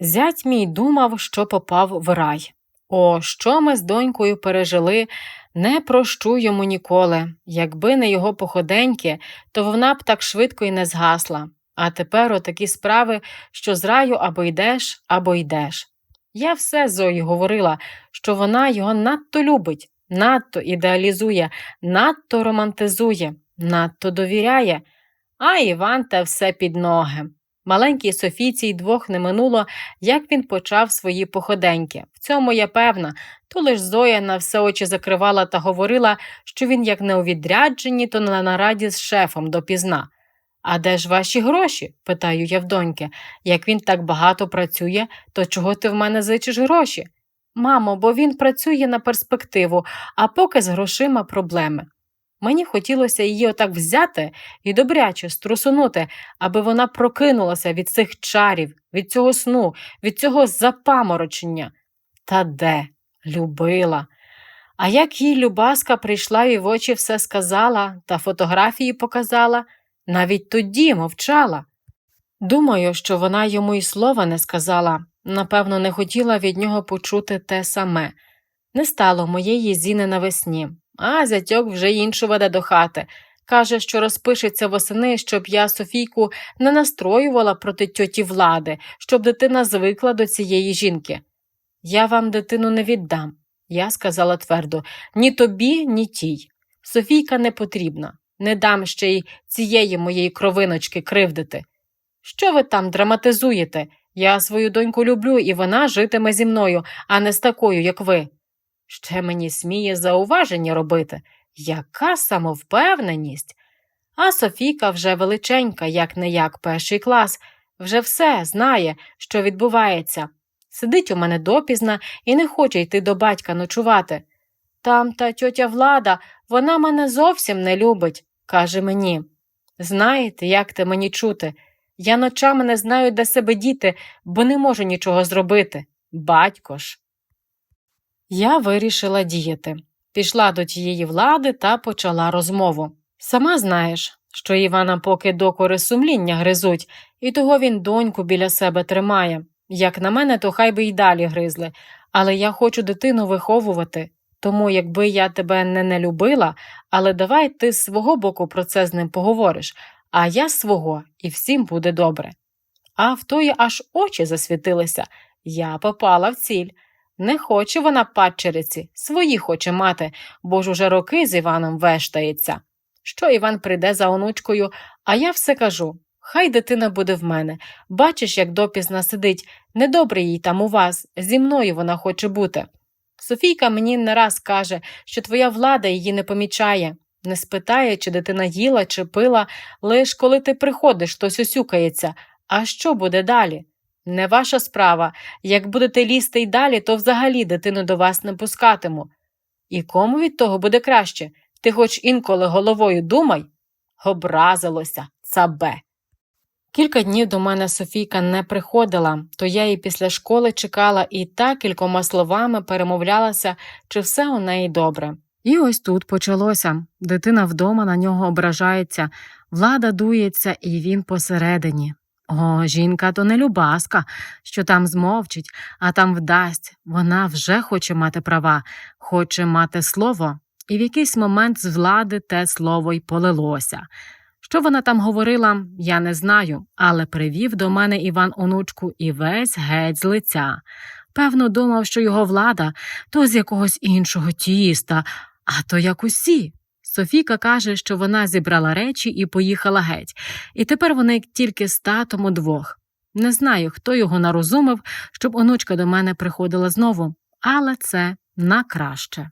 Зять мій думав, що попав в рай. О, що ми з донькою пережили, не прощу йому ніколи. Якби не його походеньки, то вона б так швидко і не згасла. А тепер отакі справи, що з раю або йдеш, або йдеш. Я все Зої говорила, що вона його надто любить, надто ідеалізує, надто романтизує, надто довіряє. А Іван те все під ноги. Маленькій Софійці й двох не минуло, як він почав свої походеньки. В цьому я певна, то лиш Зоя на все очі закривала та говорила, що він як не у відрядженні, то на нараді з шефом допізна. А де ж ваші гроші? питаю я в доньки. Як він так багато працює, то чого ти в мене зичиш гроші? Мамо, бо він працює на перспективу, а поки з грошима проблеми. Мені хотілося її отак взяти і добряче струсунути, аби вона прокинулася від цих чарів, від цього сну, від цього запаморочення. Та де? Любила. А як їй Любаска прийшла і в очі все сказала та фотографії показала, навіть тоді мовчала. Думаю, що вона йому й слова не сказала, напевно, не хотіла від нього почути те саме. Не стало моєї зіни навесні, а зятьок вже іншу веде до хати. Каже, що розпишеться восени, щоб я Софійку не настроювала проти тьоті влади, щоб дитина звикла до цієї жінки. Я вам дитину не віддам, я сказала твердо, ні тобі, ні тій. Софійка не потрібна, не дам ще й цієї моєї кровиночки кривдити. Що ви там драматизуєте? Я свою доньку люблю, і вона житиме зі мною, а не з такою, як ви. Ще мені сміє зауваження робити. Яка самовпевненість. А Софійка вже величенька, як не як перший клас, вже все знає, що відбувається. Сидить у мене допізна і не хоче йти до батька ночувати. Там та тьотя влада, вона мене зовсім не любить, каже мені. Знаєте, як те мені чути? Я ночами не знаю, де себе діти, бо не можу нічого зробити. Батько ж. Я вирішила діяти. Пішла до тієї влади та почала розмову. Сама знаєш, що Івана поки докори сумління гризуть, і того він доньку біля себе тримає. Як на мене, то хай би й далі гризли, але я хочу дитину виховувати. Тому, якби я тебе не не любила, але давай ти з свого боку про це з ним поговориш, а я з свого, і всім буде добре. А в тої аж очі засвітилися. Я попала в ціль. Не хоче вона падчериці, свої хоче мати, бо ж уже роки з Іваном вештається. Що Іван прийде за онучкою, а я все кажу хай дитина буде в мене. Бачиш, як допізна сидить, недобре їй там у вас, зі мною вона хоче бути. Софійка мені не раз каже, що твоя влада її не помічає, не спитає, чи дитина їла, чи пила, лиш коли ти приходиш, то сюсюкається. А що буде далі? Не ваша справа. Як будете лізти й далі, то взагалі дитину до вас не пускатиму. І кому від того буде краще? Ти хоч інколи головою думай? Образилося, цабе. Кілька днів до мене Софійка не приходила, то я її після школи чекала і так кількома словами перемовлялася, чи все у неї добре. І ось тут почалося. Дитина вдома на нього ображається, влада дується, і він посередині. О, жінка то не любаска, що там змовчить, а там вдасть. Вона вже хоче мати права, хоче мати слово, і в якийсь момент з влади те слово й полилося. Що вона там говорила, я не знаю, але привів до мене Іван онучку і весь геть з лиця. Певно, думав, що його влада то з якогось іншого тіста, а то як усі. Софійка каже, що вона зібрала речі і поїхала геть, і тепер вони тільки з татом удвох. Не знаю, хто його нарозумив, щоб онучка до мене приходила знову, але це на краще.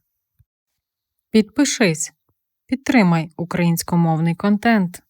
Підпишись, підтримай українськомовний контент.